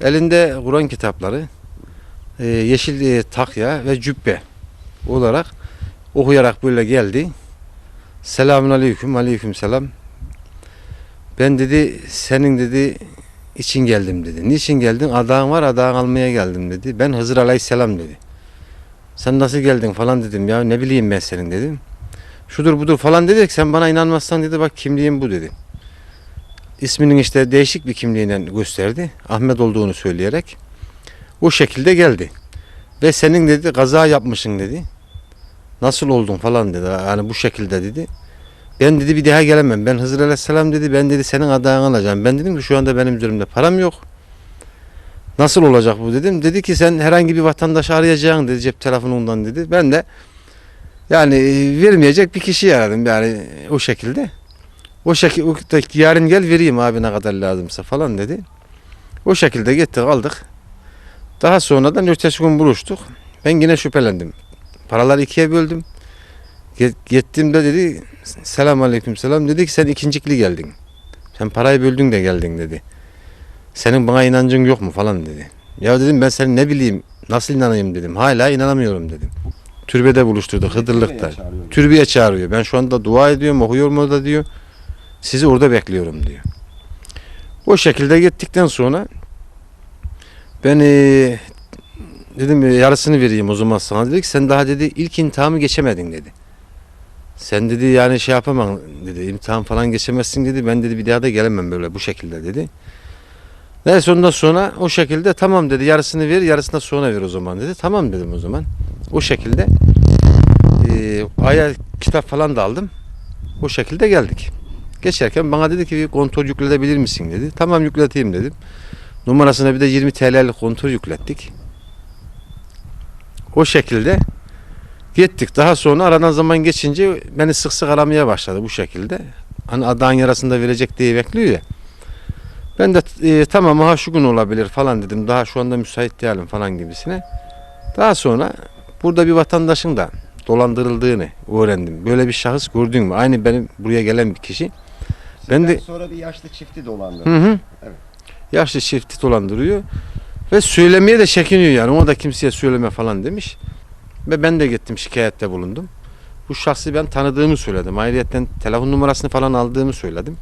Elinde Kur'an kitapları, e, yeşil e, takya ve cübbe olarak okuyarak böyle geldi. Selamun aleyküm, aleyküm selam. Ben dedi senin dedi için geldim dedi. Niçin geldin? Adağın var adağın almaya geldim dedi. Ben Hızır aleyhisselam dedi. Sen nasıl geldin falan dedim ya ne bileyim ben senin dedim. Şudur budur falan dedik sen bana inanmazsan dedi bak kimliğim bu dedi. İsminin işte değişik bir kimliğiyle gösterdi. Ahmet olduğunu söyleyerek. O şekilde geldi. Ve senin dedi kaza yapmışsın dedi. Nasıl oldun falan dedi. Yani bu şekilde dedi. Ben dedi bir daha gelemem. Ben Hızır Aleyhisselam dedi. Ben dedi senin adağını alacağım. Ben dedim ki şu anda benim üzerimde param yok. Nasıl olacak bu dedim. Dedi ki sen herhangi bir vatandaşı arayacaksın dedi cep telefonundan dedi. Ben de yani e, vermeyecek bir kişi aradım yani o şekilde. O şekilde yarın gel vereyim abi ne kadar lazımsa falan dedi. O şekilde gittik aldık. Daha sonradan ertesi gün buluştuk. Ben yine şüphelendim. Paraları ikiye böldüm. Gittiğimde dedi selam aleyküm selam dedi ki sen ikincikli geldin. Sen parayı böldün de geldin dedi. Senin bana inancın yok mu falan dedi. Ya dedim ben seni ne bileyim nasıl inanayım dedim. Hala inanamıyorum dedim. Türbede buluşturduk Hıdırlık'ta. Türbeye çağırıyor. Ben şu anda dua ediyorum, okuyorum orada diyor. Sizi orada bekliyorum diyor. O şekilde gittikten sonra ben eee, dedim "e, yarısını vereyim o zaman sana dedi ki sen daha dedi ilk imtihanı geçemedin dedi. Sen dedi yani şey yapamam dedi imtihan falan geçemezsin dedi ben dedi bir daha da gelemem böyle bu şekilde dedi. Neyse ondan sonra o şekilde tamam dedi yarısını ver yarısını da sonra ver o zaman dedi. Tamam dedim o zaman. O şekilde eee aya kitap falan da aldım. O şekilde geldik. Geçerken bana dedi ki kontör yükletebilir misin dedi. Tamam yükleteyim dedim. Numarasına bir de 20 TL'lik kontör yüklettik. O şekilde gittik. Daha sonra aradan zaman geçince beni sık sık aramaya başladı bu şekilde. Hani adağın yarasında verecek diye bekliyor ya. Ben de e, tamam ha şu gün olabilir falan dedim. Daha şu anda müsait değilim falan gibisine. Daha sonra burada bir vatandaşın da dolandırıldığını öğrendim. Böyle bir şahıs gördün mü? Aynı benim buraya gelen bir kişi. Ben de Sonra bir yaşlı çifti dolandırdı. Hı hı. Evet. Yaşlı çifti dolandırıyor. Ve söylemeye de çekiniyor yani. O da kimseye söyleme falan demiş. Ve ben de gittim şikayette bulundum. Bu şahsı ben tanıdığımı söyledim. Ayrıyeten telefon numarasını falan aldığımı söyledim.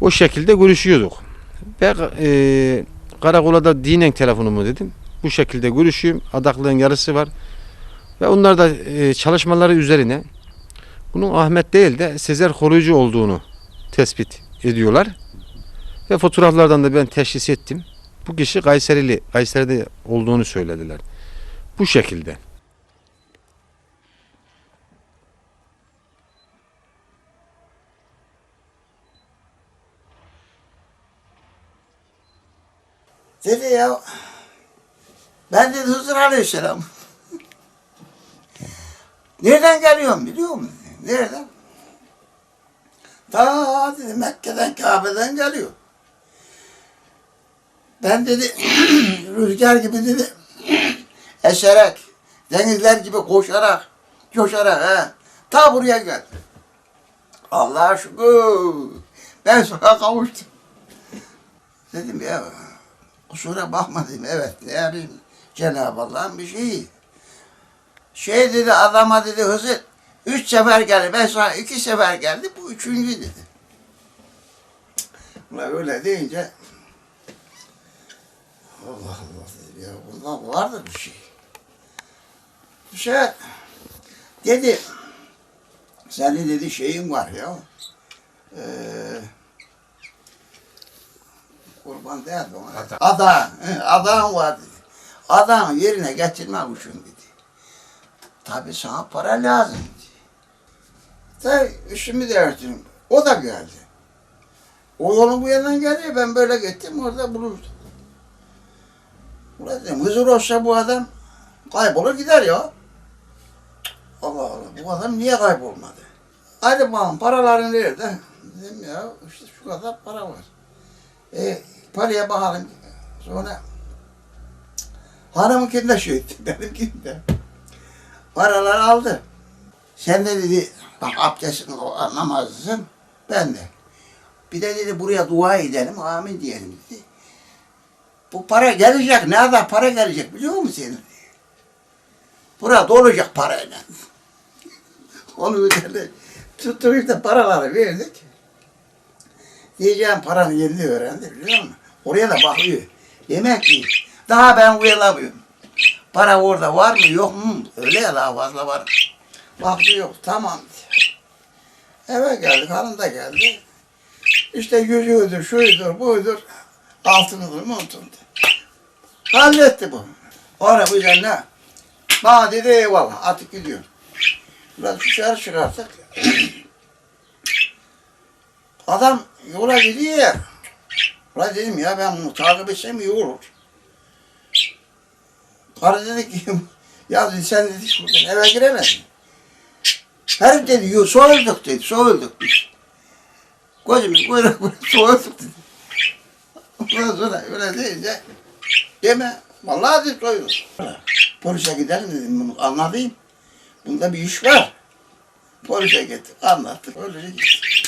O şekilde görüşüyorduk. Ve e, karakola da dinen telefonumu dedim. Bu şekilde görüşüyorum. Adaklığın yarısı var. Ve onlar da e, çalışmaları üzerine bunun Ahmet değil de Sezer Koruyucu olduğunu tespit ediyorlar. Ve fotoğraflardan da ben teşhis ettim. Bu kişi Kayserili, Kayseri'de olduğunu söylediler. Bu şekilde. Dedi ya ben dedi Hızır Aleyhisselam. Nereden geliyorum biliyor musun? Nereden? Ta dedi Mekke'den Kabe'den geliyor. Ben dedi rüzgar gibi dedi eserek, denizler gibi koşarak, coşarak ha, ta buraya geldim. Allah'a şükür. Ben sana kavuştum. Dedim ya kusura bakma dedim. Evet yani Cenab-ı Allah'ın bir şeyi. Şey dedi adama dedi Hızır üç sefer geldi. Ben sana iki sefer geldi. Bu üçüncü dedi. Ulan öyle deyince Allah Allah dedim ya bundan vardır bir şey. Bir şey dedi senin dedi şeyin var ya. Eee kurban değil ona. Ada. Adam var dedi. Adam yerine getirmek için dedi. Tabi sana para lazım Tabi işimi derdim. O da geldi. O yolun bu yandan geliyor. Ben böyle gittim orada buluştum. Ulan dedim huzur olsa bu adam kaybolur gider ya. Allah Allah bu adam niye kaybolmadı? Hadi bakalım paraların nerede? Dedim ya işte şu kadar para var. E, paraya bakalım. Sonra hanımınkinde şey etti, benimkinde. Paraları aldı. Sen de dedi, bak abdestin namazlısın, ben de. Bir de dedi buraya dua edelim, amin diyelim dedi. Bu para gelecek. Ne kadar para gelecek biliyor musun senin? Bura dolacak parayla. Onu üzerine tutturup da paraları verdik. Diyeceğim paranın yerini öğrendi biliyor musun? Oraya da bakıyor. Demek ki daha ben uyanamıyorum. Para orada var mı yok mu? Öyle ya daha fazla var. Baktı yok tamam. Eve geldik hanım da geldi. İşte yüzüğüdür, şuydur, buydur. Altınıdır, montundur. Halletti bu. Ona bu üzerine bana dedi eyvallah artık gidiyor. Biraz dışarı çıkarttık. Adam yola gidiyor ya. Dedim ya ben bunu takip etsem iyi olur. Karı dedi ki ya sen dedi buradan eve giremezsin. Her dedi yo soğulduk dedi soğulduk biz. Gözümüz kuyruk soğulduk dedi. Ondan sonra öyle deyince deme vallahi dedi soğulduk. Polise gidelim dedim bunu anlatayım. Bunda bir iş var. Polise gittik anlattık öyle gitti.